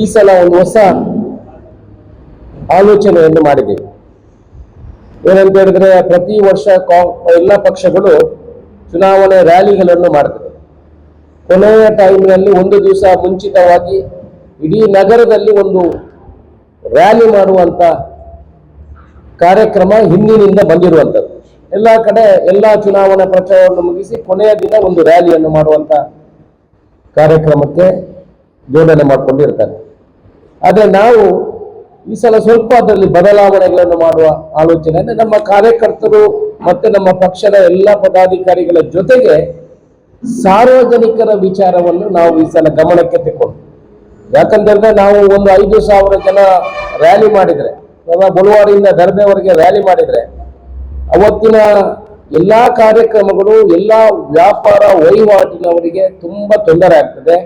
ಈ ಸಲ ಒಂದು ಹೊಸ ಆಲೋಚನೆಯನ್ನು ಮಾಡಿದ್ದೇವೆ ಏನಂತ ಹೇಳಿದ್ರೆ ಪ್ರತಿ ವರ್ಷ ಎಲ್ಲ ಪಕ್ಷಗಳು ಚುನಾವಣೆ ರ್ಯಾಲಿಗಳನ್ನು ಮಾಡ್ತವೆ. ಕೊನೆಯ ಟೈಮ್ನಲ್ಲಿ ಒಂದು ದಿವಸ ಮುಂಚಿತವಾಗಿ ಇಡೀ ನಗರದಲ್ಲಿ ಒಂದು ರ್ಯಾಲಿ ಮಾಡುವಂತ ಕಾರ್ಯಕ್ರಮ ಹಿಂದಿನಿಂದ ಬಂದಿರುವಂಥದ್ದು. ಎಲ್ಲ ಕಡೆ ಎಲ್ಲ ಚುನಾವಣಾ ಪ್ರಚಾರವನ್ನು ಮುಗಿಸಿ ಕೊನೆಯ ದಿನ ಒಂದು ರ್ಯಾಲಿಯನ್ನು ಮಾಡುವಂತ ಕಾರ್ಯಕ್ರಮಕ್ಕೆ ಜೋಡಣೆ ಮಾಡಿಕೊಂಡಿರ್ತಾರೆ. ಆದರೆ ನಾವು ಈ ಸಲ ಸ್ವಲ್ಪ ಅದರಲ್ಲಿ ಬದಲಾವಣೆಗಳನ್ನು ಮಾಡುವ ಆಲೋಚನೆ. ಅಂದರೆ ನಮ್ಮ ಕಾರ್ಯಕರ್ತರು ಮತ್ತೆ ನಮ್ಮ ಪಕ್ಷದ ಎಲ್ಲ ಪದಾಧಿಕಾರಿಗಳ ಜೊತೆಗೆ ಸಾರ್ವಜನಿಕರ ವಿಚಾರವನ್ನು ನಾವು ಈ ಸಲ ಗಮನಕ್ಕೆ ತೆಕ್ಕೊಂಡು. ಯಾಕಂತಂದ್ರೆ ನಾವು ಒಂದು ಐದು ಸಾವಿರ ಜನ ರ್ಯಾಲಿ ಮಾಡಿದ್ರೆ ಅಥವಾ ಬಳುವಾಡಿಯಿಂದ ದರ್ಬೆವರೆಗೆ ರ್ಯಾಲಿ ಮಾಡಿದ್ರೆ, ಅವತ್ತಿನ ಎಲ್ಲಾ ಕಾರ್ಯಕ್ರಮಗಳು, ಎಲ್ಲಾ ವ್ಯಾಪಾರ ವಹಿವಾಟಿನವರಿಗೆ ತುಂಬಾ ತೊಂದರೆ ಆಗ್ತದೆ.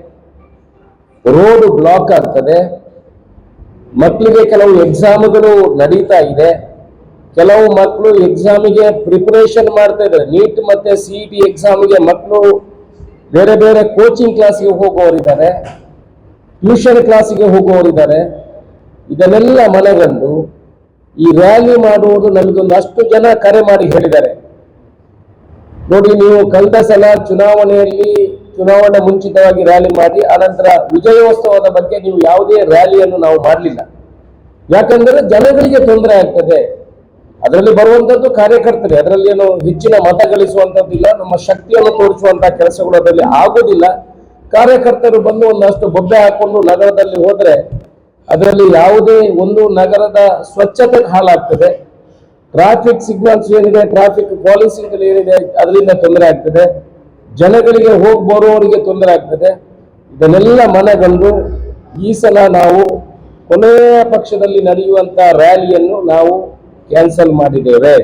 ರೋಡ್ ಬ್ಲಾಕ್ ಆಗ್ತದೆ. ಮಕ್ಕಳಿಗೆ ಕೆಲವು ಎಕ್ಸಾಮ್ಗಳು ನಡೀತಾ ಇದೆ. ಕೆಲವು ಮಕ್ಕಳು ಎಕ್ಸಾಮಿಗೆ ಪ್ರಿಪರೇಷನ್ ಮಾಡ್ತಾ ಇದ್ದಾರೆ. ನೀಟ್ ಮತ್ತೆ ಸಿ ಟಿ ಎಕ್ಸಾಮಿಗೆ ಮಕ್ಕಳು ಬೇರೆ ಬೇರೆ ಕೋಚಿಂಗ್ ಕ್ಲಾಸ್ಗೆ ಹೋಗುವವರಿದ್ದಾರೆ ಟ್ಯೂಷನ್ ಕ್ಲಾಸಿಗೆ ಹೋಗುವವರಿದ್ದಾರೆ ಇದನ್ನೆಲ್ಲ ಮನಗಂಡು ಈ ರ್ಯಾಲಿ ಮಾಡುವುದು ನನಗೊಂದು ಅಷ್ಟು ಜನ ಕರೆ ಮಾಡಿ ಹೇಳಿದ್ದಾರೆ. ನೋಡಿ, ನೀವು ಕಳೆದ ಸಲ ಚುನಾವಣೆಯಲ್ಲಿ ಚುನಾವಣೆ ಮುಂಚಿತವಾಗಿ ರ್ಯಾಲಿ ಮಾಡಿ ಆನಂತರ ವಿಜಯೋತ್ಸವದ ಬಗ್ಗೆ ನೀವು ಯಾವುದೇ ರ್ಯಾಲಿಯನ್ನು ನಾವು ಮಾಡಲಿಲ್ಲ. ಯಾಕಂದ್ರೆ ಜನಗಳಿಗೆ ತೊಂದರೆ ಆಗ್ತದೆ. ಅದರಲ್ಲಿ ಬರುವಂತದ್ದು ಕಾರ್ಯಕರ್ತರೆ, ಅದರಲ್ಲಿ ಏನು ಹೆಚ್ಚಿನ ಮತ ಗಳಿಸುವಂತದ್ದಿಲ್ಲ ನಮ್ಮ ಶಕ್ತಿಯನ್ನು ತೋರಿಸುವಂತಹ ಕೆಲಸಗಳು ಅದರಲ್ಲಿ ಆಗೋದಿಲ್ಲ. ಕಾರ್ಯಕರ್ತರು ಬಂದು ಒಂದಷ್ಟು ಬೊಬ್ಬೆ ಹಾಕೊಂಡು ನಗರದಲ್ಲಿ ಹೋದ್ರೆ ಅದರಲ್ಲಿ ಯಾವುದೇ ಒಂದು ನಗರದ ಸ್ವಚ್ಛತೆ ಹಾಳಾಗ್ತದೆ. ಟ್ರಾಫಿಕ್ ಸಿಗ್ನಲ್ಸ್ ಏನಿದೆ ಟ್ರಾಫಿಕ್ ಪಾಲಿಸಿಗಳು ಏನಿದೆ, ಅದರಿಂದ ತೊಂದರೆ ಆಗ್ತದೆ. ಜನಗಳಿಗೆ ಹೋಗಿ ಬರುವವರಿಗೆ ತೊಂದರೆ ಆಗ್ತದೆ. ಇದನ್ನೆಲ್ಲ ಮನಗಂಡು ಈ ಸಲ ನಾವು ಕೊನೆಯ ಪಕ್ಷದಲ್ಲಿ ನಡೆಯುವಂತ ರ್ಯಾಲಿಯನ್ನು ನಾವು ಕ್ಯಾನ್ಸಲ್ ಮಾಡಿದ್ದೇವೆ.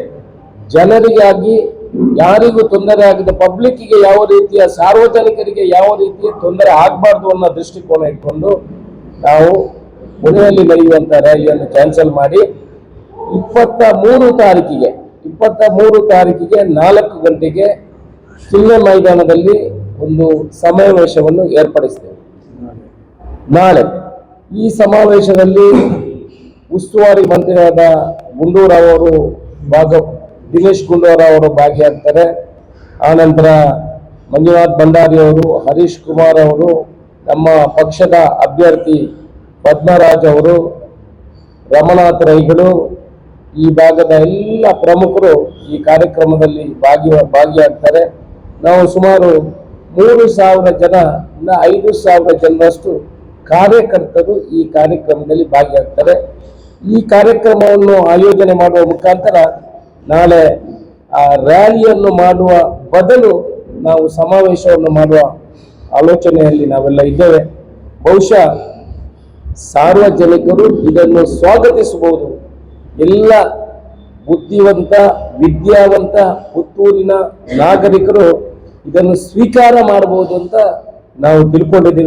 ಜನರಿಗಾಗಿ ಯಾರಿಗೂ ತೊಂದರೆ ಆಗಿದೆ ಪಬ್ಲಿಕ್ಕಿಗೆ ಯಾವ ರೀತಿಯ ಸಾರ್ವಜನಿಕರಿಗೆ ಯಾವ ರೀತಿಯ ತೊಂದರೆ ಆಗಬಾರ್ದು ಅನ್ನೋ ದೃಷ್ಟಿಕೋನ ಇಟ್ಕೊಂಡು ನಾವು ಪುಣೆಯಲ್ಲಿ ನಡೆಯುವಂತ ರ್ಯಾಲಿಯನ್ನು ಕ್ಯಾನ್ಸಲ್ ಮಾಡಿ ಇಪ್ಪತ್ತ ಮೂರು ತಾರೀಕಿಗೆ, ಇಪ್ಪತ್ತ ಮೂರು ತಾರೀಕಿಗೆ ನಾಲ್ಕು ಗಂಟೆಗೆ ಚಿಲ್ಲೆ ಮೈದಾನದಲ್ಲಿ ಒಂದು ಸಮಾವೇಶವನ್ನು ಏರ್ಪಡಿಸ್ತೇವೆ. ನಾಳೆ ಈ ಸಮಾವೇಶದಲ್ಲಿ ಉಸ್ತುವಾರಿ ಮಂತ್ರಿಯಾದ ಗುಂಡೂರಾವ್ ಅವರು ಭಾಗ, ದಿನೇಶ್ ಗುಂಡೂರಾವ್ ಅವರು ಭಾಗಿಯಾಗ್ತಾರೆ. ಆನಂತರ ಮಂಜುನಾಥ್ ಭಂಡಾರಿ ಅವರು, ಹರೀಶ್ ಕುಮಾರ್ ಅವರು, ನಮ್ಮ ಪಕ್ಷದ ಅಭ್ಯರ್ಥಿ ಪದ್ಮರಾಜ್ ಅವರು ರಮನಾಥ್ ರೈಗಳು, ಈ ಭಾಗದ ಎಲ್ಲ ಪ್ರಮುಖರು ಈ ಕಾರ್ಯಕ್ರಮದಲ್ಲಿ ಭಾಗಿ, ಭಾಗಿಯಾಗ್ತಾರೆ. ನಾವು ಸುಮಾರು ಮೂರು ಸಾವಿರ ಜನ ಐದು ಸಾವಿರ ಜನರಷ್ಟು ಕಾರ್ಯಕರ್ತರು ಈ ಕಾರ್ಯಕ್ರಮದಲ್ಲಿ ಭಾಗಿಯಾಗ್ತಾರೆ. ಈ ಕಾರ್ಯಕ್ರಮವನ್ನು ಆಯೋಜನೆ ಮಾಡುವ ಮುಖಾಂತರ ನಾಳೆ ಆ ರ್ಯಾಲಿಯನ್ನು ಮಾಡುವ ಬದಲು ನಾವು ಸಮಾವೇಶವನ್ನು ಮಾಡುವ ಆಲೋಚನೆಯಲ್ಲಿ ನಾವೆಲ್ಲ ಇದ್ದೇವೆ. ಬಹುಶಃ ಸಾರ್ವಜನಿಕರು ಇದನ್ನು ಸ್ವಾಗತಿಸಬಹುದು. ಎಲ್ಲ ಬುದ್ಧಿವಂತ, ವಿದ್ಯಾವಂತ ಪುತ್ತೂರಿನ ನಾಗರಿಕರು ಇದನ್ನು ಸ್ವೀಕಾರ ಮಾಡಬಹುದು ಅಂತ ನಾವು ತಿಳ್ಕೊಂಡಿದ್ದೀವಿ.